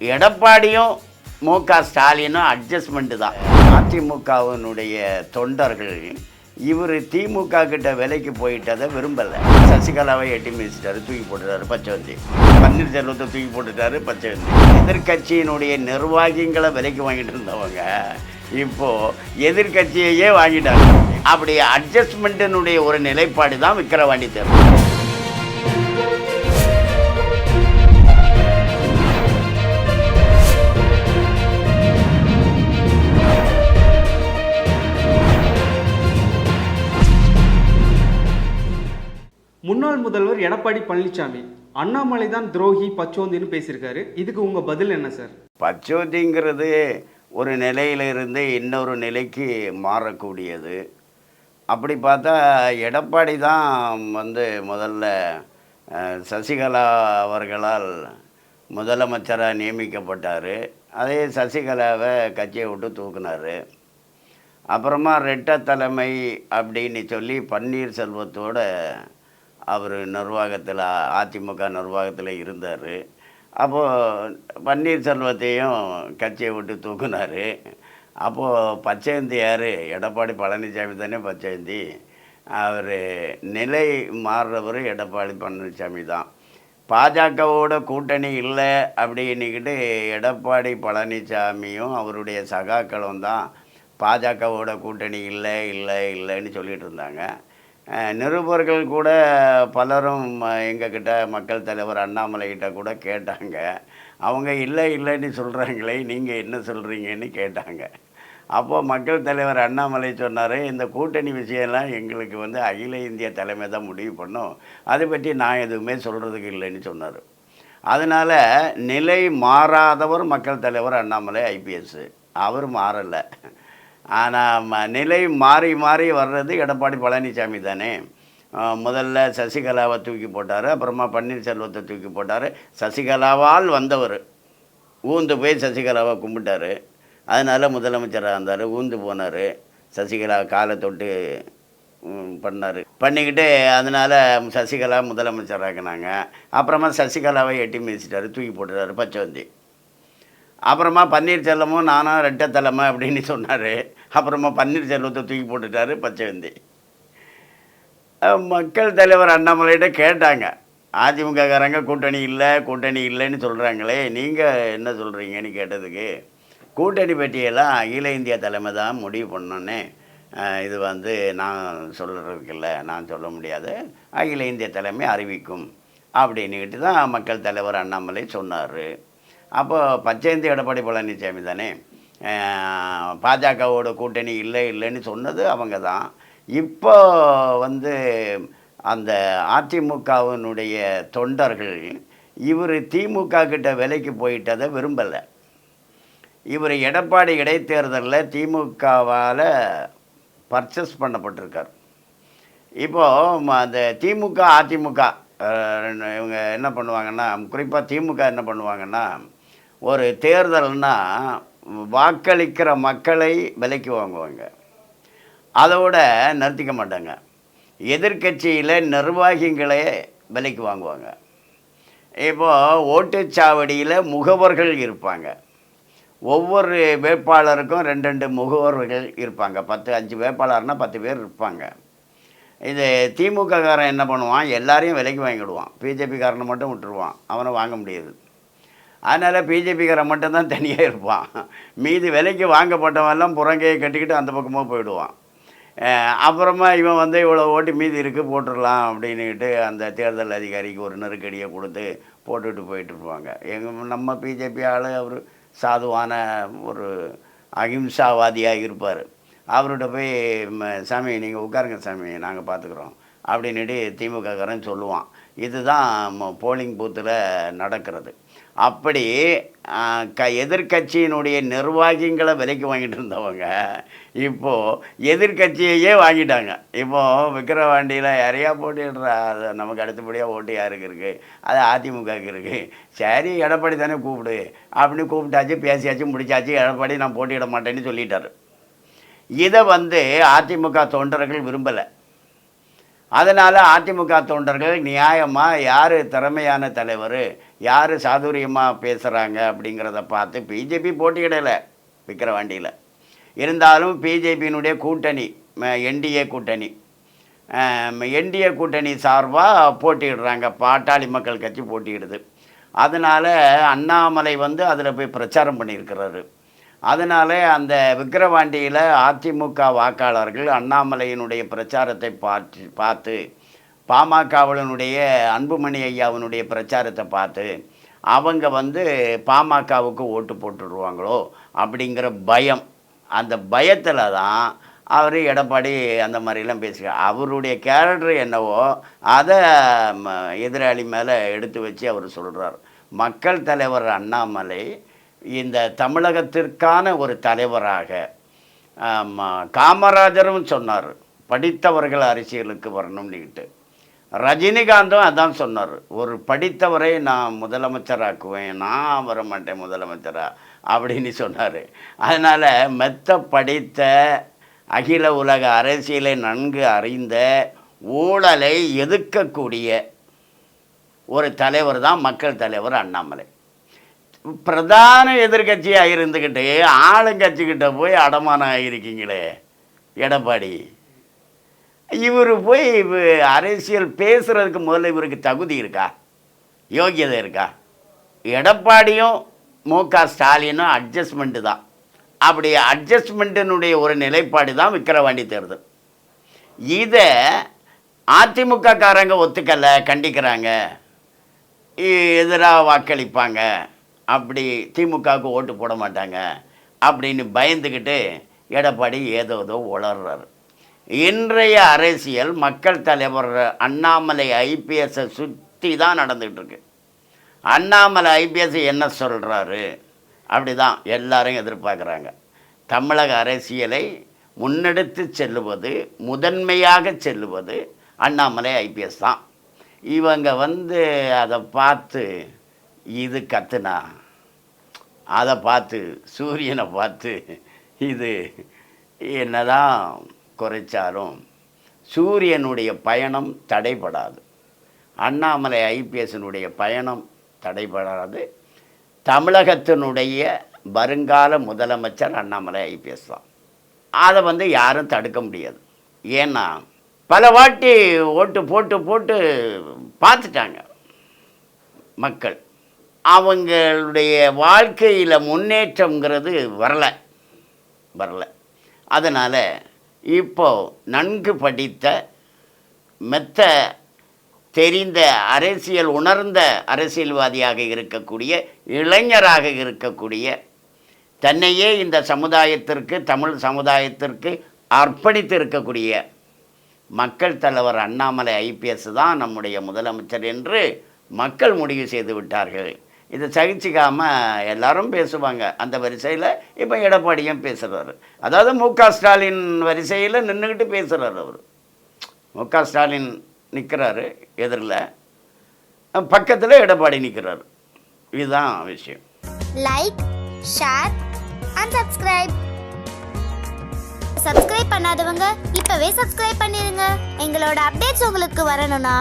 எடப்பாடியும் மு க ஸ்டாலினும் அட்ஜஸ்ட்மெண்ட்டு தான். அதிமுகவினுடைய தொண்டர்கள் இவர் திமுக கிட்ட விலைக்கு போயிட்டதை விரும்பலை. சசிகலாவை எட்டி மிதிச்சிட்டாரு தூக்கி போட்டுட்டாரு பச்சைவந்தி பன்னீர்செல்வத்தை தூக்கி போட்டுட்டாரு பச்சவந்தி எதிர்க்கட்சியினுடைய நிர்வாகிகளை விலைக்கு வாங்கிட்டு இருந்தவங்க இப்போது எதிர்க்கட்சியையே வாங்கிட்டாங்க. அப்படி அட்ஜஸ்ட்மெண்ட்டினுடைய ஒரு நிலைப்பாடு தான் விக்கிரவாண்டி தேர்தல். முதல்வர் எடப்பாடி பழனிசாமி. அண்ணாமலை தான் துரோகி பச்சோந்தின்னு பேசியிருக்காரு. இதுக்கு உங்கள் பதில் என்ன சார்? பச்சோந்திங்கிறது ஒரு நிலையிலிருந்து இன்னொரு நிலைக்கு மாறக்கூடியது. அப்படி பார்த்தா எடப்பாடி தான் வந்து முதல்ல சசிகலா அவர்களால் முதலமைச்சராக நியமிக்கப்பட்டார். அதே சசிகலாவை கட்சியை விட்டு தூக்குனார். அப்புறமா ரெட்ட தலைமை அப்படின்னு சொல்லி பன்னீர்செல்வத்தோட அவர் நிர்வாகத்தில் அதிமுக நிர்வாகத்தில் இருந்தார். அப்போது பன்னீர்செல்வத்தையும் கட்சியை விட்டு தூக்குனார். அப்போது பச்சையந்தி யார்? எடப்பாடி பழனிசாமி தானே பச்சையந்தி. அவர் நிலை மாறுறவர் எடப்பாடி பழனிசாமி தான். பாஜகவோட கூட்டணி இல்லை அப்படின்னுக்கிட்டு எடப்பாடி பழனிசாமியும் அவருடைய சகாக்களும் தான் பாஜகவோட கூட்டணி இல்லை இல்லை இல்லைன்னு சொல்லிகிட்டு இருந்தாங்க. நிருபர்கள் கூட பலரும் எங்கக்கிட்ட மக்கள் தலைவர் அண்ணாமலை கிட்ட கூட கேட்டாங்க. அவங்க இல்லை இல்லைன்னு சொல்கிறாங்களே நீங்கள் என்ன சொல்கிறீங்கன்னு கேட்டாங்க. அப்போது மக்கள் தலைவர் அண்ணாமலை சொன்னார் இந்த கூட்டணி விஷயம்லாம் எங்களுக்கு வந்து அகில இந்திய தலைமை தான் முடிவு பண்ணும். அதை பற்றி நான் எதுவுமே சொல்கிறதுக்கு இல்லைன்னு சொன்னார். அதனால் நிலை மாறாதவர் மக்கள் தலைவர் அண்ணாமலை ஐபிஎஸ்ஸு அவர் மாறலை. ஆனால் ம நிலை மாறி மாறி வர்றது எடப்பாடி பழனிசாமி தானே. முதல்ல சசிகலாவை தூக்கி போட்டார் அப்புறமா பன்னீர்செல்வத்தை தூக்கி போட்டார். சசிகலாவால் வந்தவர். ஊந்து போய் சசிகலாவை கும்பிட்டார். அதனால் முதலமைச்சராக இருந்தார் ஊந்து போனார். சசிகலா காலை தொட்டு பண்ணார். பண்ணிக்கிட்டு அதனால் சசிகலா முதலமைச்சராக்குனாங்க. அப்புறமா சசிகலாவை எட்டி மிதிச்சிட்டாரு தூக்கி போட்டுட்டாரு பச்சைவந்தி அப்புறமா பன்னீர்செல்வமும் நானும் ரெட்டை தலைமை அப்படின்னு சொன்னார். அப்புறமா பன்னீர்செல்வத்தை தூக்கி போட்டுட்டாரு பச்சைவந்தி. வந்தி மக்கள் தலைவர் அண்ணாமலையிட்ட கேட்டாங்க. அதிமுககாரங்க கூட்டணி இல்லை கூட்டணி இல்லைன்னு சொல்கிறாங்களே நீங்கள் என்ன சொல்கிறீங்கன்னு கேட்டதுக்கு கூட்டணி பற்றியெல்லாம் அகில இந்திய தலைமை தான் முடிவு பண்ணோன்னே இது வந்து நான் சொல்கிறதுக்கு இல்லை நான் சொல்ல முடியாது. அகில இந்திய தலைமை அறிவிக்கும் அப்படின்னுக்கிட்டு தான் மக்கள் தலைவர் அண்ணாமலை சொன்னார். அப்போ பச்சைந்தி எடப்பாடி பழனிசாமி தானே? பாஜகவோட கூட்டணி இல்லை இல்லைன்னு சொன்னது அவங்க தான். இப்போ வந்து அந்த அதிமுகவினுடைய தொண்டர்கள் இவர் திமுக கிட்ட விலைக்கு போயிட்டதை விரும்பலை. இவர் எடப்பாடி இடைத்தேர்தலில் திமுகவால் பர்ச்சேஸ் பண்ணப்பட்டிருக்கார். இப்போது அந்த திமுக அதிமுக இவங்க என்ன பண்ணுவாங்கன்னா குறிப்பாக திமுக என்ன பண்ணுவாங்கன்னா ஒரு தேர்தல்னால் வாக்களிக்கிற மக்களை விலைக்கு வாங்குவாங்க. அதோட நிறுத்திக்க மாட்டாங்க. எதிர்க்கட்சியில் நிர்வாகிகளே விலைக்கு வாங்குவாங்க. இப்போது ஓட்டுச்சாவடியில் முகவர்கள் இருப்பாங்க. ஒவ்வொரு வேட்பாளருக்கும் ரெண்டு ரெண்டு முகவர்கள் இருப்பாங்க. பத்து அஞ்சு வேட்பாளர்னா பத்து பேர் இருப்பாங்க. இது திமுககாரன் என்ன பண்ணுவான்? எல்லாரையும் விலைக்கு வாங்கிடுவான். பிஜேபிக்காரனை மட்டும் விட்டுருவான். அவனை வாங்க முடியாது. அதனால் பிஜேபிக்காரன் மட்டும்தான் தனியாக இருப்பான். மீதி விலைக்கு வாங்கப்பட்டவெல்லாம் புறங்கையை கட்டிக்கிட்டு அந்த பக்கமாக போயிடுவான். அப்புறமா இவன் வந்து இவ்வளோ ஓட்டு மீதி இருக்குது போட்டுடலாம் அப்படின்னுக்கிட்டு அந்த தேர்தல் அதிகாரிக்கு ஒரு நெருக்கடியை கொடுத்து போட்டுட்டு போயிட்டு இருப்பாங்க. எங்கள் நம்ம பிஜேபி ஆள் அவர் சாதுவான ஒரு அகிம்சாவாதியாக இருப்பார். அவர்கிட்ட போய் சாமி நீங்கள் உட்காருங்க சாமி நாங்கள் பார்த்துக்குறோம் அப்படின்னுட்டு திமுககாரன் சொல்லுவான். இதுதான் போலிங் பூத்தில் நடக்கிறது. அப்படி க எதிர்க்கட்சியினுடைய நிர்வாகிகளை விலைக்கு வாங்கிட்டு இருந்தவங்க இப்போது எதிர்க்கட்சியையே வாங்கிட்டாங்க. இப்போது விக்கிரவாண்டியில் யாரையா போட்டிடுறா அது நமக்கு அடுத்தபடியாக ஓட்டு யாருக்கு இருக்குது அது அதிமுகவுக்கு இருக்குது சரி எடப்பாடி தானே கூப்பிடு. அப்படின்னு கூப்பிட்டாச்சு பேசியாச்சு முடிச்சாச்சு எடப்பாடி நான் போட்டியிட மாட்டேன்னு சொல்லிட்டாரு. இதை வந்து அதிமுக தொண்டர்கள் விரும்பலை. அதனால் அதிமுக தொண்டர்கள் நியாயமாக யார் திறமையான தலைவர் யார் சாதுரியமாக பேசுகிறாங்க அப்படிங்கிறத பார்த்து பிஜேபி போட்டியிடலை விக்கிரவாண்டியில். இருந்தாலும் பிஜேபியினுடைய கூட்டணி என்டிஏ கூட்டணி என்டிஏ கூட்டணி சார்பாக போட்டியிடுறாங்க. பாட்டாளி மக்கள் கட்சி போட்டியிடுது. அதனால் அண்ணாமலை வந்து அதில் போய் பிரச்சாரம் பண்ணியிருக்கிறாரு. அதனால் அந்த விக்கிரவாண்டியில் அதிமுக வாக்காளர்கள் அண்ணாமலையினுடைய பிரச்சாரத்தை பார்த்து பார்த்து பாமகவினுடைய அன்புமணி ஐயாவினுடைய பிரச்சாரத்தை பார்த்து அவங்க வந்து பாமகவுக்கு ஓட்டு போட்டுடுவாங்களோ அப்படிங்கிற பயம். அந்த பயத்தில் தான் அவர் எடப்பாடி அந்த மாதிரிலாம் பேசுகிறார் அவருடைய கேரக்டர் என்னவோ அதை ம, எதிராளி மேலே எடுத்து வச்சு அவர் சொல்கிறார் மக்கள் தலைவர் அண்ணாமலை இந்த தமிழகத்திற்கான ஒரு தலைவராக காமராஜரும் சொன்னார் படித்தவர்கள் அரசியலுக்கு வரணும்னுக்கிட்டு ரஜினிகாந்தும் அதான் சொன்னார். ஒரு படித்தவரை நான் முதலமைச்சராக்குவேன் நான் வர மாட்டேன் முதலமைச்சராக அப்படின்னு சொன்னார். அதனால் மெத்த படித்த அகில உலக அரசியலை நன்கு அறிந்த ஊழலை எதிர்க்கக்கூடிய ஒரு தலைவர் தான் மக்கள் தலைவர் அண்ணாமலை. பிரதான எதிர்க்கட்சியாக இருந்துக்கிட்டு ஆளுங்கட்சிக்கிட்ட போய் அடமானம் ஆகியிருக்கீங்களே எடப்பாடி. இவர் போய் இவ- அரசியல் பேசுகிறதுக்கு முதல்ல இவருக்கு தகுதி இருக்கா? யோகியதை இருக்கா? எடப்பாடியும் மு க ஸ்டாலினும் அட்ஜஸ்ட்மெண்ட்டு தான். அப்படி அட்ஜஸ்ட்மெண்ட்டினுடைய ஒரு நிலைப்பாடு தான் விக்கிரவாண்டி தேர்தல். இதை அதிமுக காரங்க ஒத்துக்கலை கண்டிக்கிறாங்க. எதிராக வாக்களிப்பாங்க. அப்படி திமுகவுக்கு ஓட்டு போட மாட்டாங்க. அப்படின்னு பயந்துக்கிட்டு எடப்பாடி ஏதோ ஏதோ உளர்றாரு. இன்றைய அரசியல் மக்கள் தலைவர் அண்ணாமலை ஐபிஎஸ்ஸை சுற்றி தான் நடந்துகிட்ருக்கு. அண்ணாமலை ஐபிஎஸ் என்ன சொல்கிறாரு அப்படி தான் எல்லாரும் எதிர்பார்க்குறாங்க. தமிழக அரசியலை முன்னெடுத்து செல்லுவது முதன்மையாக செல்லுவது அண்ணாமலை ஐபிஎஸ் தான். இவங்க வந்து அதை பார்த்து இது கத்துனா அதை பார்த்து சூரியனை பார்த்து இது என்னதான் குறைச்சாலும் சூரியனுடைய பயணம் தடைபடாது. அண்ணாமலை ஐபிஎஸ்னுடைய பயணம் தடைபடாது. தமிழகத்தினுடைய வருங்கால முதலமைச்சர் அண்ணாமலை ஐபிஎஸ் தான். அதை வந்து யாரும் தடுக்க முடியாது. ஏன்னா பல வாட்டி ஓட்டு போட்டு போட்டு பார்த்துட்டாங்க மக்கள். அவங்களுடைய வாழ்க்கையில் முன்னேற்றங்கிறது வரலை. வரலை. அதனால் இப்போ நன்கு படித்த மெத்த தெரிந்த அரசியல் உணர்ந்த அரசியல்வாதியாக இருக்கக்கூடிய இளைஞராக இருக்கக்கூடிய தன்னையே இந்த சமுதாயத்திற்கு தமிழ் சமுதாயத்திற்கு அர்ப்பணித்து இருக்கக்கூடிய மக்கள் தலைவர் அண்ணாமலை ஐபிஎஸ் தான் நம்முடைய முதலமைச்சர் என்று மக்கள் முடிவு செய்து விட்டார்கள். இதை சகிச்சிக்காமல் எல்லாரும் பேசுவாங்க. அந்த வரிசையில் இப்போ எடப்பாடியும் பேசுகிறாரு அதாவது மு க ஸ்டாலின் வரிசையில் நின்றுக்கிட்டு பேசுகிறார் அவர். மு க ஸ்டாலின் நிற்கிறாரு எதிரில். பக்கத்தில் எடப்பாடி நிற்கிறாரு இதுதான் விஷயம். Like share and subscribe subscribe பண்ணாதவங்க இப்பவே சப்ஸ்கிரைப் பண்ணிருங்க. எங்களோட அப்டேட்ஸ் உங்களுக்கு வரணும்னா